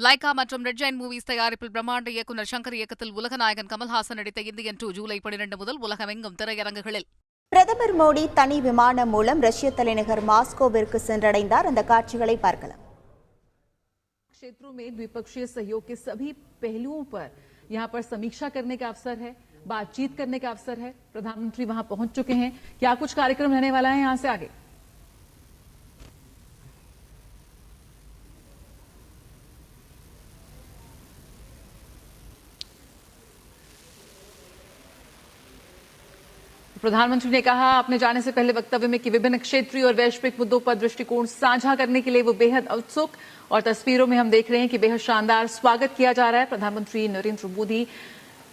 Lyca மற்றும் red Jain movies தயாரிப்பில் பிரம்மாண்ட இயக்குநர் சங்கர் இயக்கத்தில் உலகநாயகன் கமல்ஹாசன் நடித்த இந்தியன் டூ ஜூலை பனிரெண்டு முதல் உலகமெங்கும் திரையரங்குகளில் பிரதமர் மோடி தனி விமானம் மூலம் ரஷ்ய தலைநகர் மாஸ்கோவிற்கு சென்றடைந்தார் அந்த காட்சிகளை பார்க்கலாம் क्षेत्रों में द्विपक्षीय सहयोग के सभी पहलुओं पर यहां पर समीक्षा करने का अवसर है बातचीत करने का अवसर है प्रधानमंत्री वहां पहुंच चुके हैं क्या कुछ कार्यक्रम रहने वाला है यहां से आगे प्रधानमंत्री ने कहा अपने जाने से पहले वक्तव्य में कि विभिन्न क्षेत्रीय और वैश्विक मुद्दों पर दृष्टिकोण साझा करने के लिए वो बेहद उत्सुक। और तस्वीरों में हम देख रहे हैं कि बेहद शानदार स्वागत किया जा रहा है प्रधानमंत्री नरेंद्र मोदी।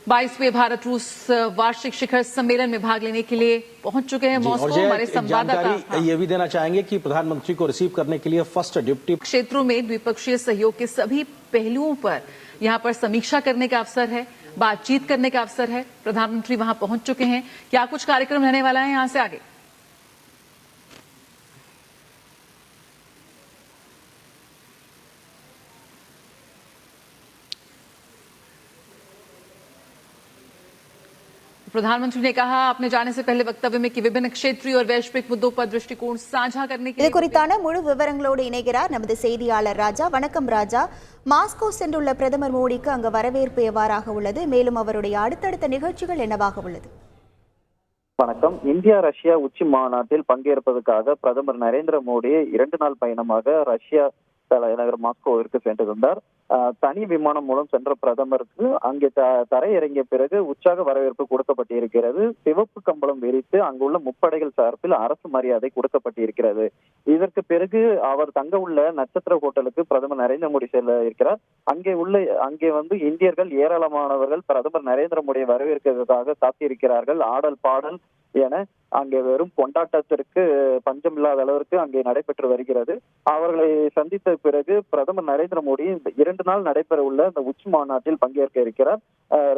बाईसवें भारत रूस वार्षिक शिखर सम्मेलन में भाग लेने के लिए पहुँच चुके हैं मॉस्को हमारे संवाददाता हाँ। ये भी देना चाहेंगे कि प्रधानमंत्री को रिसीव करने के लिए फ़र्स्ट डिप्टी क्षेत्रों में द्विपक्षीय सहयोग के सभी पहलुओं पर यहाँ पर समीक्षा करने का अवसर है बातचीत करने का अवसर है। प्रधानमंत्री वहाँ पहुँच चुके हैं। क्या कुछ कार्यक्रम रहने वाला है यहाँ से आगे? प्रधानमंत्री ने कहा अपने जाने से पहले वक्तव्य में कि विभिन्न क्षेत्रीय और वैश्विक मुद्दों पर दृष्टिकोण साझा करने के இது लिए குறித்தான முழு விவரங்களோடு இணைகிறார் நமது செய்தியாளர் ராஜா வணக்கம் ராஜா மாஸ்கோ சென்றுள்ள பிரதமர் மோடிக்கு அங்கு வரவேற்பு எவ்வாறாக உள்ளது மேலும் அவருடைய அடுத்தடுத்த நிகழ்ச்சிகள் என்னவாக உள்ளது வணக்கம் இந்தியா ரஷ்யா உச்சி மாநாட்டில் பங்கேற்பதற்காக பிரதமர் நரேந்திர மோடி இரண்டு நாள் பயணமாக ரஷ்யா தலைநகர் மாஸ்கோவிற்கு சென்றிருந்தார் ஆஹ் தனி விமானம் மூலம் சென்ற பிரதமருக்கு அங்கே தரையிறங்கிய பிறகு உற்சாக வரவேற்பு கொடுக்கப்பட்டிருக்கிறது. சிவப்பு கம்பளம் விரித்து அங்குள்ள முப்படைகள் சார்பில் அரசு மரியாதை கொடுக்கப்பட்டிருக்கிறது. இதற்கு பிறகு அவர் தங்க உள்ள நட்சத்திர ஹோட்டலுக்கு பிரதமர் நரேந்திர மோடி செல்ல இருக்கிறார். அங்கே உள்ள அங்கே வந்து இந்தியர்கள் ஏராளமானவர்கள் பிரதமர் நரேந்திர மோடியை வரவேற்கிறதுக்காக காத்திருக்கிறார்கள். ஆடல் பாடல் என அங்கே வெறும் கொண்டாட்டத்திற்கு பஞ்சமில்லாத அளவிற்கு அங்கே நடைபெற்று வருகிறது. அவர்களை சந்தித்த பிறகு பிரதமர் நரேந்திர மோடி இந்த இரண்டு நாள் நடைபெற உள்ள இந்த உச்சி மாநாட்டில் பங்கேற்க இருக்கிறார்.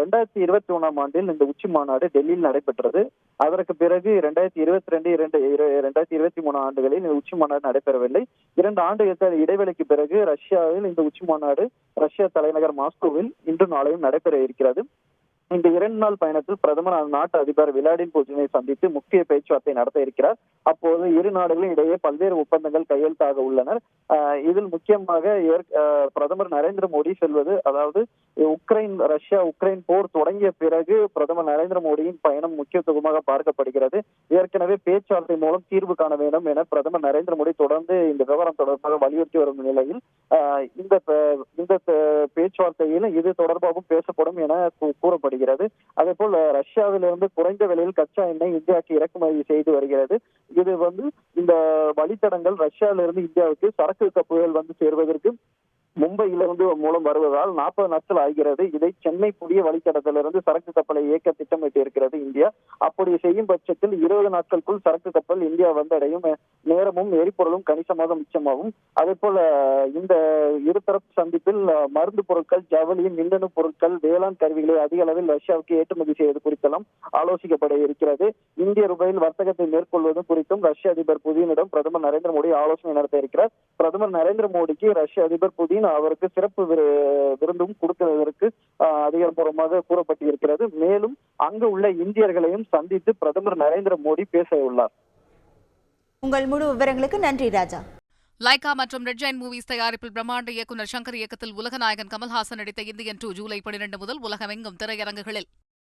ரெண்டாயிரத்தி இருபத்தி ஒன்னாம் ஆண்டில் இந்த உச்சி மாநாடு டெல்லியில் நடைபெற்றது. அதற்கு பிறகு இரண்டாயிரத்தி இருபத்தி ரெண்டு இரண்டு இரண்டாயிரத்தி இருபத்தி மூணு ஆண்டுகளில் இந்த உச்சி மாநாடு நடைபெறவில்லை. இரண்டு ஆண்டுகள் இடைவெளிக்கு பிறகு ரஷ்யாவில் இந்த உச்சி மாநாடு ரஷ்யா தலைநகர் மாஸ்கோவில் இன்று நாளையும் நடைபெற இருக்கிறது. இந்த இரண்டு நாள் பயணத்தில் பிரதமர் அந்நாட்டு அதிபர் விளாடின் புட்டினை சந்தித்து முக்கிய பேச்சுவார்த்தை நடத்த இருக்கிறார். அப்போது இரு நாடுகளும் இடையே பல்வேறு ஒப்பந்தங்கள் கையெழுத்தாக உள்ளனர். இதில் முக்கியமாக ஏற்- பிரதமர் நரேந்திர மோடி செல்வது அதாவது உக்ரைன் ரஷ்யா உக்ரைன் போர் தொடங்கிய பிறகு பிரதமர் நரேந்திர மோடியின் பயணம் முக்கியத்துவமாக பார்க்கப்படுகிறது. ஏற்கனவே பேச்சுவார்த்தை மூலம் தீர்வு காண வேண்டும் என பிரதமர் நரேந்திர மோடி தொடர்ந்து இந்த விவரம் தொடர்பாக வலியுறுத்தி வரும் நிலையில் இந்த இந்த பேச்சுவார்த்தையில் இது தொடர்பாகவும் பேசப்படும் என கூ- வருகிறது. அதே போல் ரஷ்யாவிலிருந்து குறைந்த விலையில் கச்சா எண்ணெய் இந்தியாவுக்கு இறக்குமதி செய்து வருகிறது. இது வந்து இந்த வழித்தடங்கள் ரஷ்யாவிலிருந்து இந்தியாவுக்கு சரக்கு கப்புகள் வந்து சேர்வதற்கு மும்பையிலிருந்து மூலம் வருவதால் நாற்பது நாட்கள் ஆகிறது. இதை சென்னை புதிய வழித்தடத்திலிருந்து சரக்கு கப்பலை இயக்க திட்டமிட்டு இருக்கிறது இந்தியா. அப்படி செய்யும் பட்சத்தில் இருபது நாட்களுக்குள் சரக்கு கப்பல் இந்தியா வந்தடையும். நேரமும் எரிபொருளும் கணிசமாக மிச்சமாகும். அதே போல இந்த இருதரப்பு சந்திப்பில் மருந்து பொருட்கள் ஜவுளி மின்னணு பொருட்கள் வேளாண் கருவிகளை அதிக அளவில் ரஷ்யாவுக்கு ஏற்றுமதி செய்வது குறித்தெல்லாம் ஆலோசிக்கப்பட இருக்கிறது. இந்திய ரூபாயில் வர்த்தகத்தை மேற்கொள்வது குறித்தும் ரஷ்ய அதிபர் புதினிடம் பிரதமர் நரேந்திர மோடி ஆலோசனை நடத்த இருக்கிறார். பிரதமர் நரேந்திர மோடிக்கு ரஷ்ய அதிபர் புதின் அவருக்கு சிறப்பு விரு- விருந்தும் கொடுக்கிறதற்கு அதிகாரப்பூர்வமாக கூறப்பட்டிருக்கிறது. மேலும் அங்கு உள்ள இந்தியர்களையும் சந்தித்து பிரதமர் நரேந்திர மோடி பேச உள்ளார். உங்கள் முழு விவரங்களுக்கு நன்றி ராஜா. லைகா மற்றும் ரெட் ஜெயின் மூவிஸ் தயாரிப்பில் பிரம்மாண்ட இயக்குநர் சங்கர் இயக்கத்தில் உலகநாயகன் கமல்ஹாசன் நடித்த இந்தியன் டூ ஜூலை பனிரெண்டு முதல் உலகமெங்கும் திரையரங்குகளில்.